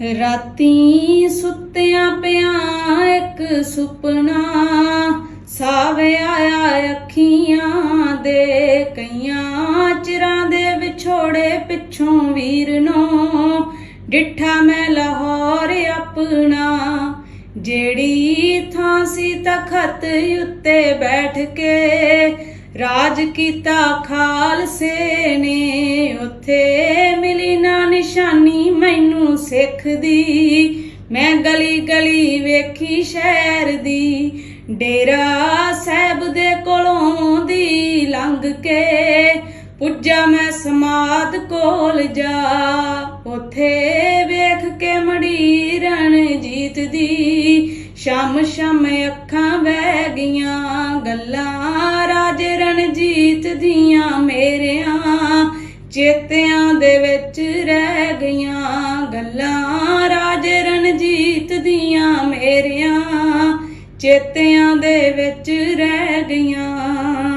ਰਾਤੀ ਸੁੱਤਿਆਂ ਪਿਆ ਇੱਕ ਸੁਪਨਾ ਸਾਵੇ ਆਇਆ ਅੱਖੀਆਂ ਦੇ ਕਈਆਂ ਚਿਰਾਂ ਦੇ ਵਿਛੋੜੇ ਪਿੱਛੋਂ ਵੀਰ ਨੂੰ ਡਿੱਠਾ ਮੈਂ ਲਾਹੌਰ ਆਪਣਾ, ਜਿਹੜੀ ਥਾਂ ਸੀ ਤਖਤ ਉੱਤੇ ਬੈਠ ਕੇ ਰਾਜ ਕੀਤਾ ਖਾਲਸੇ ਨੇ ਉੱਥੇ ਸਿੱਖ ਦੀ, ਮੈਂ ਗਲੀ ਗਲੀ ਵੇਖੀ ਸ਼ਹਿਰ ਦੀ। ਡੇਰਾ ਸਾਹਿਬ ਦੇ ਕੋਲੋਂ ਦੀ ਲੰਘ ਕੇ ਪੁੱਜਾ ਮੈਂ ਸਮਾਦ ਕੋਲ ਜਾ। ਉਥੇ ਵੇਖ ਕੇ ਮੜੀ ਰਣਜੀਤ ਦੀ ਸ਼ਾਮ ਸ਼ਾਮ ਅੱਖਾਂ ਵਹਿ ਗਈਆਂ। ਗੱਲਾਂ ਰਾਜੇ ਰਣਜੀਤ ਦੀਆਂ ਮੇਰਿਆਂ ਚੇਤਿਆਂ ਦੇ ਵਿੱਚ ਰਹਿ ਗਈਆਂ। ਦੀਆਂ ਮੇਰੀਆਂ ਚੇਤਿਆਂ ਦੇ ਵਿੱਚ ਰਹਿ ਗਈਆਂ।